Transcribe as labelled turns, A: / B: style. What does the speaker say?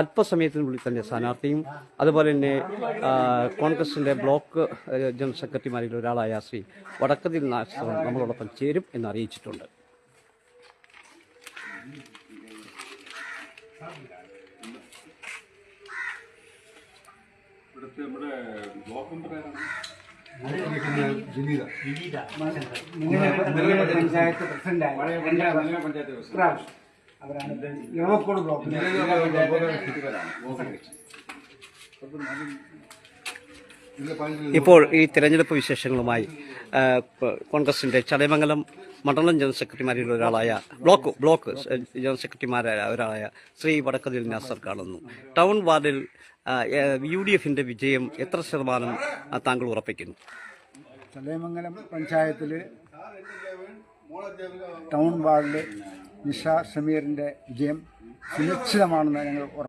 A: അല്പസമയത്തിനുള്ളിൽ തന്നെ സ്ഥാനാർത്ഥിയും അതുപോലെ തന്നെ കോൺഗ്രസിന്റെ കോൺഗ്രസിന്റെ ബ്ലോക്ക് ജനറൽ സെക്രട്ടറിമാരിൽ ഒരാളായ ശ്രീ വടക്കതിൽ നാശം നമ്മളോടൊപ്പം ചേരും എന്ന് അറിയിച്ചിട്ടുണ്ട്.
B: ഇവിടുത്തെ നമ്മുടെ ബ്ലോക്ക്
C: പഞ്ചായത്ത് പ്രസിഡന്റായി.
B: പഞ്ചായത്ത് പ്രസിഡന്റ്.
C: അവരാണ്.
A: ഇപ്പോൾ ഈ തിരഞ്ഞെടുപ്പ് വിശേഷങ്ങളുമായി കോൺഗ്രസിന്റെ ചടയമംഗലം മണ്ഡലം ജനറൽ സെക്രട്ടറിമാരിൽ ഒരാളായ ബ്ലോക്ക് ബ്ലോക്ക് ജനറൽ സെക്രട്ടറിമാരായ ഒരാളായ ശ്രീ വടക്കതിൽ നാസർ കാണുന്നു. ടൗൺ വാർഡിൽ യു ഡി എഫിന്റെ വിജയം എത്ര ശതമാനം താങ്കൾ ഉറപ്പിക്കുന്നു?
C: ചടയമംഗലം പഞ്ചായത്തിൽ ടൗൺ വാർഡിൽ നിഷ ഷമീറിന്റെ വിജയം സുനിശ്ചിതമാണെന്ന് ഞങ്ങൾ ഉറപ്പ്